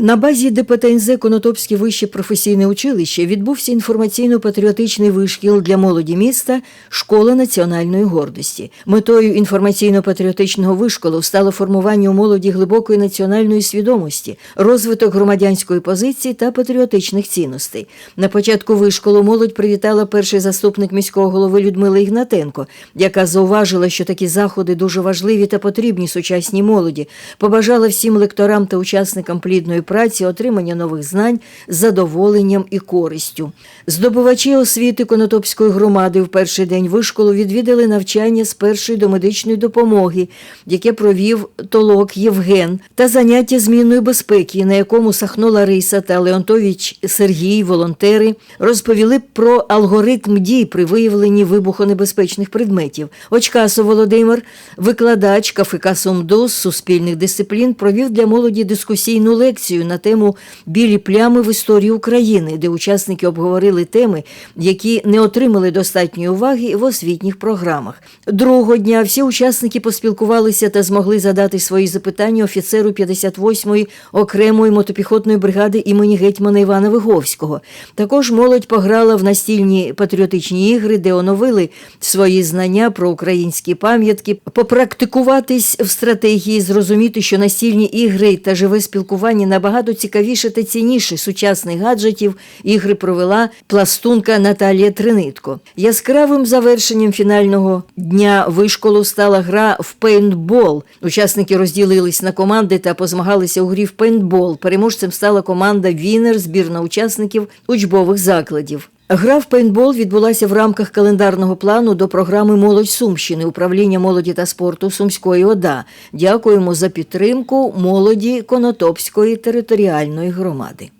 На базі ДПТНЗ Конотопське вище професійне училище відбувся інформаційно-патріотичний вишкіл для молоді міста Школа національної гордості. Метою інформаційно-патріотичного вишколу стало формування у молоді глибокої національної свідомості, розвиток громадянської позиції та патріотичних цінностей. На початку вишколу молодь привітала перший заступник міського голови Людмила Ігнатенко, яка зауважила, що такі заходи дуже важливі та потрібні сучасній молоді. Побажала всім лекторам та учасникам плідної праці отримання нових знань з задоволенням і користю. Здобувачі освіти Конотопської громади в перший день вишколу відвідали навчання з першої до медичної допомоги, яке провів толок Євген, та заняття змінної безпеки, на якому Сахно Лариса та Леонтович Сергій, волонтери, розповіли про алгоритм дій при виявленні вибухонебезпечних предметів. Очкасо Володимир, викладач КФК СумДУ суспільних дисциплін, провів для молоді дискусійну лекцію на тему білі плями в історії України, де учасники обговорили теми, які не отримали достатньої уваги в освітніх програмах. Другого дня всі учасники поспілкувалися та змогли задати свої запитання офіцеру 58-ї окремої мотопіхотної бригади імені гетьмана Івана Виговського. Також молодь пограла в настільні патріотичні ігри, де оновили свої знання про українські пам'ятки, попрактикуватись в стратегії, зрозуміти, що настільні ігри та живе спілкування набагато цікавіше та цінніше сучасних гаджетів. Ігри провела пластунка Наталія Тринитко. Яскравим завершенням фінального дня вишколу стала гра в пейнтбол. Учасники розділились на команди та позмагалися у грі в пейнтбол. Переможцем стала команда Вінер, збірна учасників учбових закладів. Гра в пейнтбол відбулася в рамках календарного плану до програми Молодь Сумщини управління молоді та спорту Сумської ОДА. Дякуємо за підтримку молоді Конотопської територіальної громади.